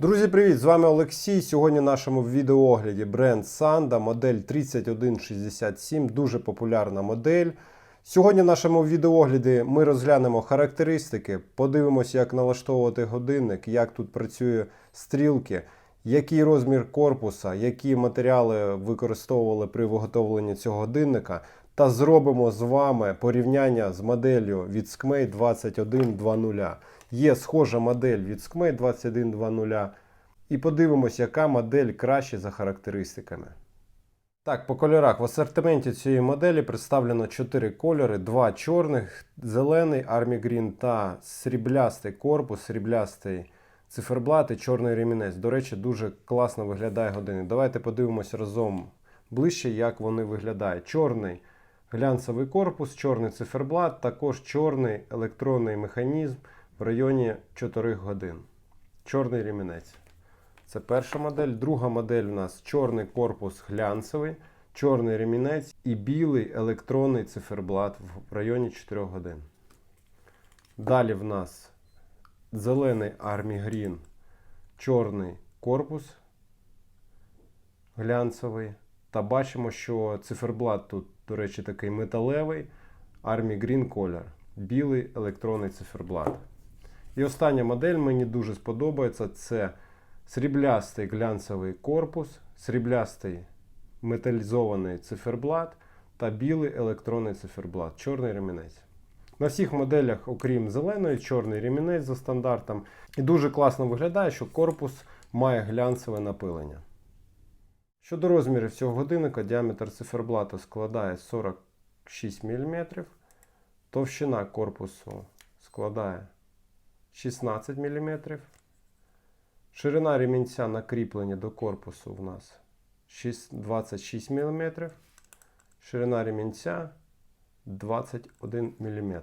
Друзі, привіт! З вами Олексій. Сьогодні в нашому відеоогляді бренд Sanda, модель 3167, дуже популярна модель. Сьогодні в нашому відеоогляді ми розглянемо характеристики, подивимося, як налаштовувати годинник, як тут працює стрілки, який розмір корпуса, які матеріали використовували при виготовленні цього годинника. Та зробимо з вами порівняння з моделлю від Skmei 2120. Є схожа модель від Skmei 2120. І подивимось, яка модель краще за характеристиками. Так, по кольорах в асортименті цієї моделі представлено 4 кольори: два чорних, зелений Army Green та сріблястий корпус, сріблястий циферблат і чорний ремінець. До речі, дуже класно виглядає годинник. Давайте подивимось разом ближче, як вони виглядають. Чорний глянцевий корпус, чорний циферблат, також чорний електронний механізм в районі 4 годин. Чорний ремінець. Це перша модель. Друга модель у нас чорний корпус глянцевий, чорний ремінець і білий електронний циферблат в районі 4 годин. Далі в нас зелений Army Green, чорний корпус глянцевий. Та бачимо, що циферблат тут, до речі, такий металевий Army Green колір. Білий електронний циферблат. І остання модель мені дуже сподобається. Це сріблястий глянцевий корпус, сріблястий металізований циферблат та білий електронний циферблат, чорний ремінець. На всіх моделях, окрім зеленої, чорний ремінець за стандартом. І дуже класно виглядає, що корпус має глянцеве напилення. Щодо розмірів цього годинника, діаметр циферблата складає 46 мм, товщина корпусу складає 16 мм. Ширина ремінця на кріплення до корпусу в нас 26 мм. Ширина ремінця 21 мм.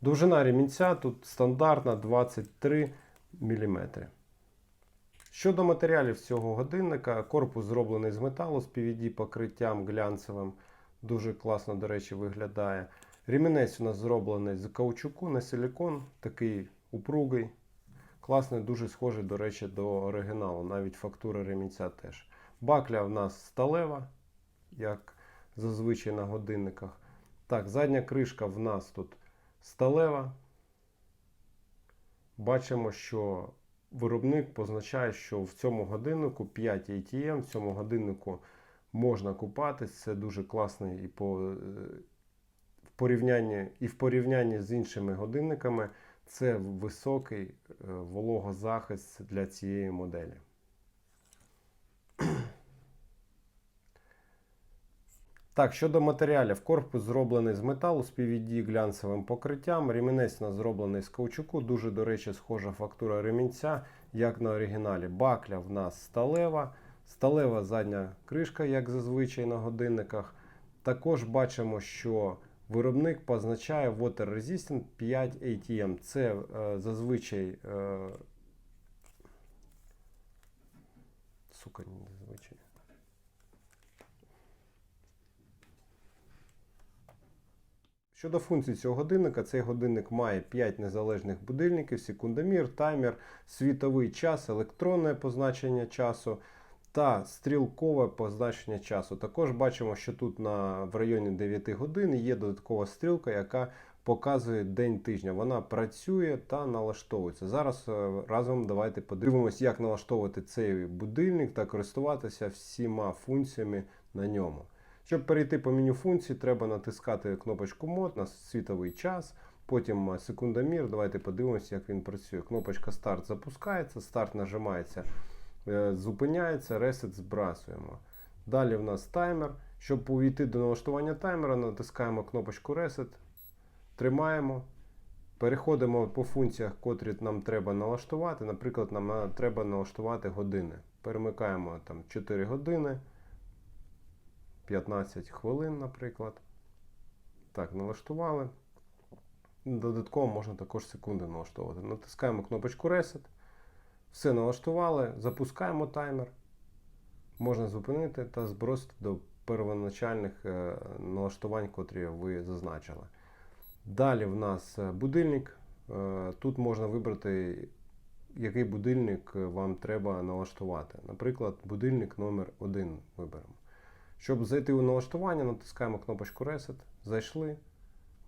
Довжина ремінця тут стандартна 23 мм. Щодо матеріалів цього годинника, корпус зроблений з металу з PVD покриттям глянцевим. Дуже класно, до речі, виглядає. Ремінець у нас зроблений з каучуку, не силікон, такий упругий. Класний, дуже схожий, до речі, до оригіналу. Навіть фактура ремінця теж. Бакля в нас сталева, як зазвичай на годинниках. Так, задня кришка в нас тут сталева. Бачимо, що виробник позначає, що в цьому годиннику 5 ATM, в цьому годиннику можна купатись. Це дуже класний і по, е, в порівнянні, і в порівнянні з іншими годинниками. Це високий е, вологозахист для цієї моделі. Так, щодо матеріалів, корпус зроблений з металу з глянцевим покриттям. Ремінець у нас зроблений з каучуку. Дуже, до речі, схожа фактура ремінця, як на оригіналі. Бакля в нас сталева, сталева задня кришка, як зазвичай на годинниках. Також бачимо, що Виробник позначає Water Resistant 5 ATM. Це е, зазвичай. Е, сука, не зазвичай. Щодо функцій цього годинника, цей годинник має 5 незалежних будильників, секундомір, таймер, світовий час, електронне позначення часу та стрілкове позначення часу. Також бачимо, що тут на, в районі 9 годин є додаткова стрілка, яка показує день тижня. Вона працює та налаштовується. Зараз е, разом давайте подивимось, як налаштовувати цей будильник та користуватися всіма функціями на ньому. Щоб перейти по меню функцій, треба натискати кнопочку мод на світовий час. Потім е, секундомір. Давайте подивимося, як він працює. Кнопочка старт запускається, старт нажимається. Е, зупиняється, ресет збрасуємо. Далі в нас таймер. Щоб увійти до налаштування таймера, натискаємо кнопочку Reset, тримаємо. Переходимо по функціях, котрі нам треба налаштувати. Наприклад, нам треба налаштувати години. Перемикаємо там 4 години, 15 хвилин, наприклад. Так, налаштували. Додатково можна також секунди налаштовувати. Натискаємо кнопочку Reset. Все налаштували, запускаємо таймер. Можна зупинити та збросити до первоначальних е, налаштувань, котрі ви зазначили. Далі в нас е, будильник. Е, тут можна вибрати який будильник вам треба налаштувати. Наприклад, будильник номер 1 виберемо. Щоб зайти у налаштування, натискаємо кнопочку Reset, зайшли,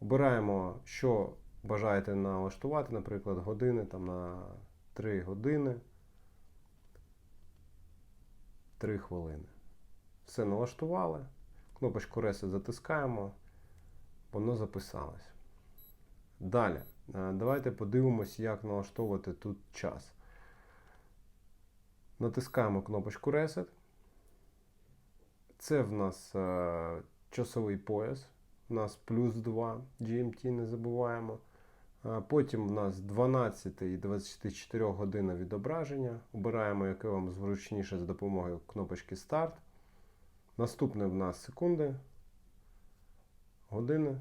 обираємо, що бажаєте налаштувати, наприклад, години там, на 3 години, 3 хвилини. Все налаштували. Кнопочку Reset затискаємо, воно записалось. Далі, е, давайте подивимось, як налаштовувати тут час. Натискаємо кнопочку Reset. Це в нас е, часовий пояс. У нас плюс 2 GMT, не забуваємо. Потім в нас 12 і 24 година відображення. Обираємо, яке вам зручніше за допомогою кнопочки Старт. Наступне в нас секунди, години.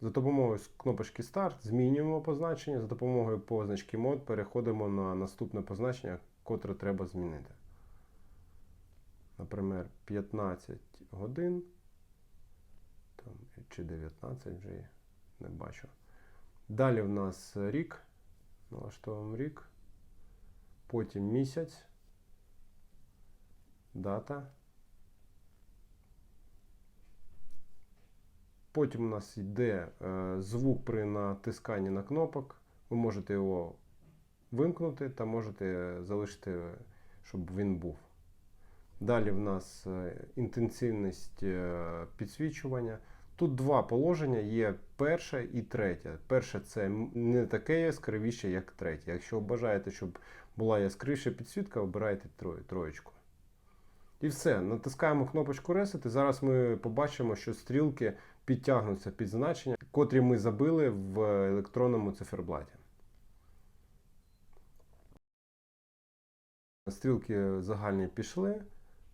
За допомогою кнопочки Старт змінюємо позначення. За допомогою позначки мод переходимо на наступне позначення, котре треба змінити. Наприклад, 15 годин. Там, чи 19 вже є, не бачу. Далі в нас рік. Налаштовуємо рік. Потім місяць. Дата. Потім у нас йде е, звук при натисканні на кнопок. Ви можете його вимкнути та можете залишити, щоб він був. Далі в нас е, інтенсивність е, підсвічування. Тут два положення є перше і третє. Перше це не таке яскравіше, як третє. Якщо бажаєте, щоб була яскравіша підсвітка, обирайте троє- троєчку. І все. Натискаємо кнопочку Reset, і зараз ми побачимо, що стрілки підтягнуться під значення, котрі ми забили в електронному циферблаті. Стрілки загальні пішли.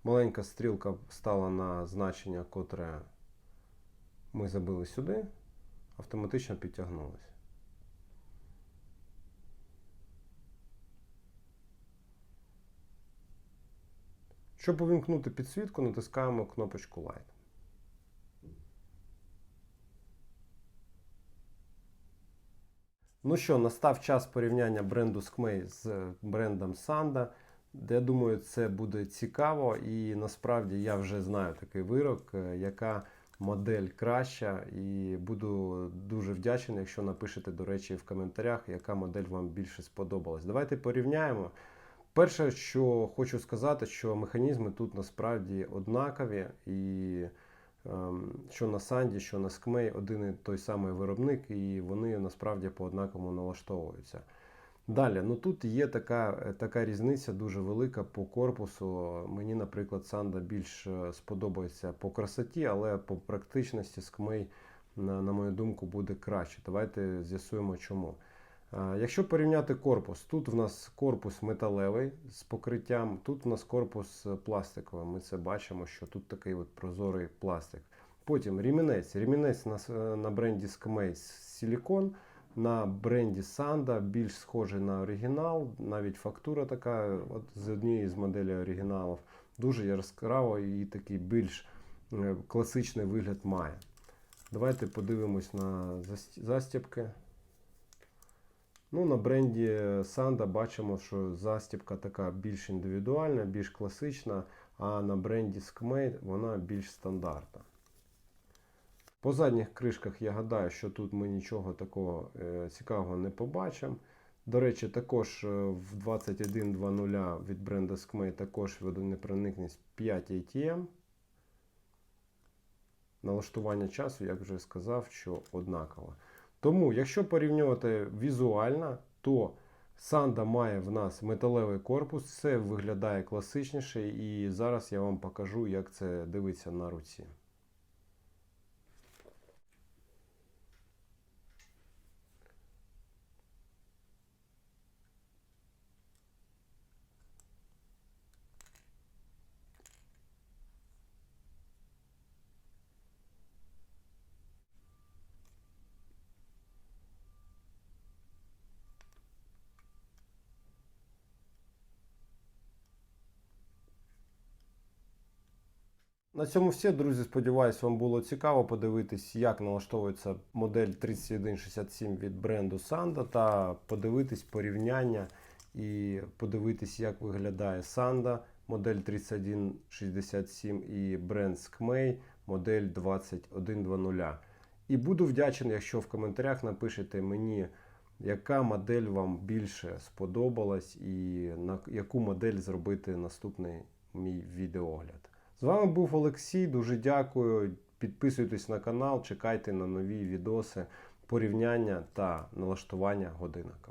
Маленька стрілка стала на значення, котре ми забили сюди, автоматично підтягнулася. Щоб увімкнути підсвітку, натискаємо кнопочку Light. Ну що, настав час порівняння бренду Skmei з брендом Sanda. Я думаю, це буде цікаво, і насправді я вже знаю такий вирок, е, яка модель краща, і буду дуже вдячний, якщо напишете, до речі, в коментарях, яка модель вам більше сподобалась. Давайте порівняємо. Перше, що хочу сказати, що механізми тут насправді однакові, і ем, що на Санді, що на Скмей один і той самий виробник, і вони насправді по однаковому налаштовуються. Далі, ну тут є така, е, така різниця дуже велика по корпусу. Мені, наприклад, Санда більш е, сподобається по красоті, але по практичності Скмей, на, на мою думку, буде краще. Давайте з'ясуємо чому. Якщо порівняти корпус, тут в нас корпус металевий з покриттям, тут в нас корпус е, пластиковий. Ми це бачимо, що тут такий от прозорий пластик. Потім рімінець. Рімінець на, на бренді Skmei силікон, на бренді Sanda більш схожий на оригінал, навіть фактура така, от з однієї з моделей оригіналів, дуже яскраво і такий більш е, класичний вигляд має. Давайте подивимось на застібки. Ну, на бренді Sanda бачимо, що застібка така більш індивідуальна, більш класична, а на бренді Skmei вона більш стандартна. По задніх кришках я гадаю, що тут ми нічого такого е, цікавого не побачимо. До речі, також е, в 21.2.0 від бренду Skmei також водонепроникність 5 ATM. Налаштування часу, як вже сказав, що однаково. Тому, якщо порівнювати візуально, то Санда має в нас металевий корпус, все виглядає класичніше, і зараз я вам покажу, як це дивиться на руці. На цьому все, друзі. Сподіваюсь, вам було цікаво подивитись, як налаштовується модель 3167 від бренду Sanda та подивитись порівняння, і подивитись, як виглядає Sanda модель 3167 і бренд Skmei модель 2120. І буду вдячний, якщо в коментарях напишете мені, яка модель вам більше сподобалась, і на яку модель зробити наступний мій відеогляд. З вами був Олексій. Дуже дякую. Підписуйтесь на канал, чекайте на нові відоси, порівняння та налаштування годинника.